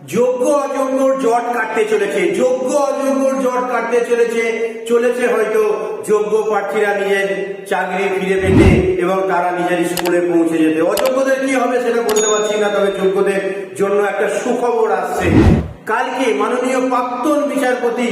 যোগ্য অযোগ্য জট কাটতে চলেছে, যোগ্য অযোগ্য জট কাটতে চলেছে চলেছে হয়তো যোগ্য প্রার্থীরা নিজের চাকরি ফিরে পেতে এবং তারা নিজের স্কুলে পৌঁছে যেতে। অযোগ্যদের কি হবে সেটা বলতে পারছি না, তবে যোগ্যদের জন্য একটা সুখবর আসছে। কালকে মাননীয় প্রাক্তন বিচারপতি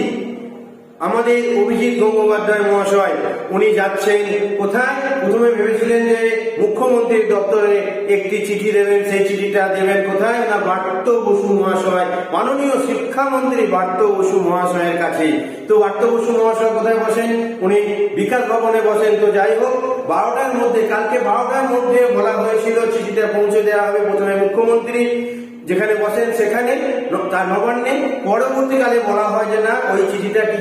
আমাদের অভিজিৎ গঙ্গোপাধ্যায় মহাশয়, উনি যাচ্ছেন কোথায়? প্রথমে ভেবেছিলেন যে মুখ্যমন্ত্রীর দপ্তরে একটি চিঠি দেবেন, সেই চিঠিটা দেবেন কোথায়? না, বার্ত বসু মহাশয়, মাননীয় শিক্ষামন্ত্রী বার্ত বসু মহাশয়ের কাছে। তো বার্ত বসু মহাশয় কোথায় বসেন? উনি বিকাশ ভবনে বসেন। তো যাই হোক, বারোটার মধ্যে, কালকে বারোটার মধ্যে বলা হয়েছিল, চিঠিটা পৌঁছে দেওয়া হবে প্রথমে মুখ্যমন্ত্রী। যেখানে বসেন সেখানে তার নবান্নে পরবর্তীকালে বলা হয় যে না, ওই চিঠিটা কি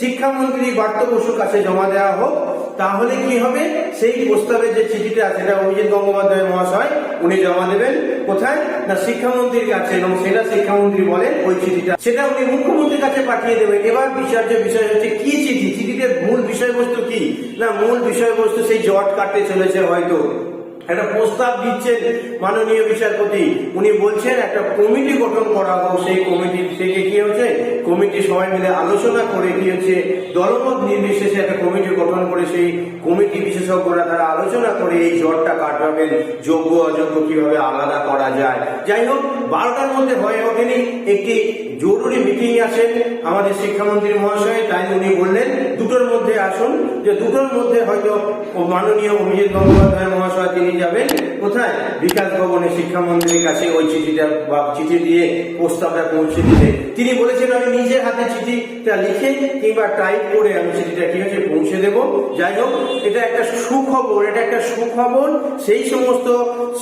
শিক্ষামন্ত্রী বার্ত বসুর কাছে জমা দেওয়া হোক। তাহলে কি হবে? সেই প্রস্তাবে যে চিঠিটা সেটা অভিজিৎ গঙ্গোপাধ্যায় মহাশয়, উনি জমা দেবেন। কোথায়? না, শিক্ষামন্ত্রীর কাছে, এবং সেটা শিক্ষামন্ত্রী বলেন ওই চিঠিটা। সেটা উনি মুখ্যমন্ত্রীর কাছে পাঠিয়ে দেবেন। এবার বিচার্য বিষয় হচ্ছে, কি চিঠি? চিঠিটার মূল বিষয়বস্তু কি? না, মূল বিষয়বস্তু সেই জট কাটতে চলেছে হয়তো। একটা প্রস্তাব দিচ্ছেন মাননীয় বিচারপতি। উনি বলছেন, একটা কমিটি গঠন করা হোক সেই কমিটি থেকে কমিটি সবাই মিলে আলোচনা করে হচ্ছে দলমত নির্বিশেষে একটা কমিটি গঠন করে সেই কমিটি বিশেষজ্ঞরা তারা আলোচনা করে এই জ্বরটা কাটাবেন। যোগ্য, অযোগ্য কীভাবে আলাদা করা যায়? যাই হোক, বারোটার মধ্যে হয়ে ওঠেনি। একটি জরুরি মিটিং আছেন আমাদের শিক্ষামন্ত্রী মহাশয়, তাই উনি বললেন, দুটোর মধ্যে আসুন। যে দুটোর মধ্যে হয়তো মাননীয় অভিজিৎ গঙ্গোপাধ্যায় মহাশয় তিনি যাবেন। কোথায়? বিকাশ ভবনে শিক্ষামন্ত্রীর কাছে ওই চিঠিটা বা চিঠি দিয়ে প্রস্তাবটা পৌঁছে দিতে। তিনি বলেছেন, আমি নিজের হাতে চিঠিটা লিখে কিংবা টাইপ করে আমি চিঠিটা ঠিক আছে পৌঁছে দেব? যাই হোক, এটা একটা সুখবর, এটা একটা সুখবর। সেই সমস্ত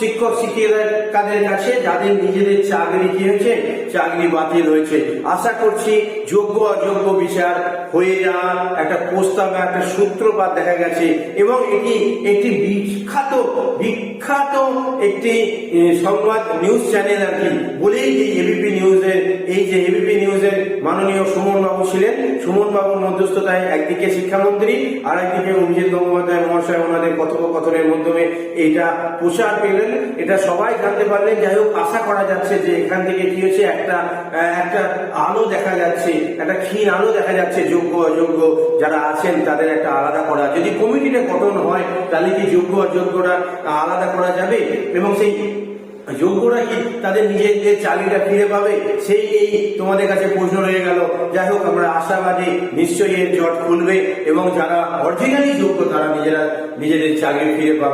শিক্ষক শিক্ষিকাদের কাছে, যাদের নিজেদের চাকরি কি হয়েছে? চাকরি বাতিল হয়েছে। আশা করছি যোগ্য অযোগ্য বিচার হয়ে যাওয়ার একটা প্রস্তাব একটা সূত্রপাত দেখা গেছে। এবং এটি একটি বিখ্যাত বিখ্যাত একটি সংবাদ নিউজ চ্যানেল আর কি। বলেই এই এবিপি নিউজের এই যে এবিপি নিউজের মাননীয় সুমন বাবু ছিলেন। সুমন বাবুর মধ্যস্থতায় একদিকে শিক্ষামন্ত্রী আর একদিকে অভিজিৎ গঙ্গোপাধ্যায় মহাশয় ওনাদের কথোপকথনের মাধ্যমে এটা প্রচার পেলেন। এটা সবাই জানতে পারলেন। যাই হোক, আশা করা যাচ্ছে যে এখান থেকে কি হচ্ছে একটা একটা আলো দেখা যাচ্ছে, একটা ক্ষীণ আলো দেখা যাচ্ছে। যোগ্য, অযোগ্য যারা আছেন, তাদের একটা আলাদা করা। যদি কমিটিটা গঠন হয়, তাহলে কি যোগ্য, অযোগ্যরা আলাদা করা যাবে? এবং সেই যোগ্যরা কি তাদের নিজেদের চাকরিটা ফিরে পাবে? সেই এই তোমাদের কাছে প্রশ্ন রয়ে গেল। যাই হোক, আমরা আশাবাদী নিশ্চয়ই এর জট খুলবে এবং যারা অরিজিনালি যোগ্য তারা নিজেরা নিজেদের চাকরি ফিরে পাবে।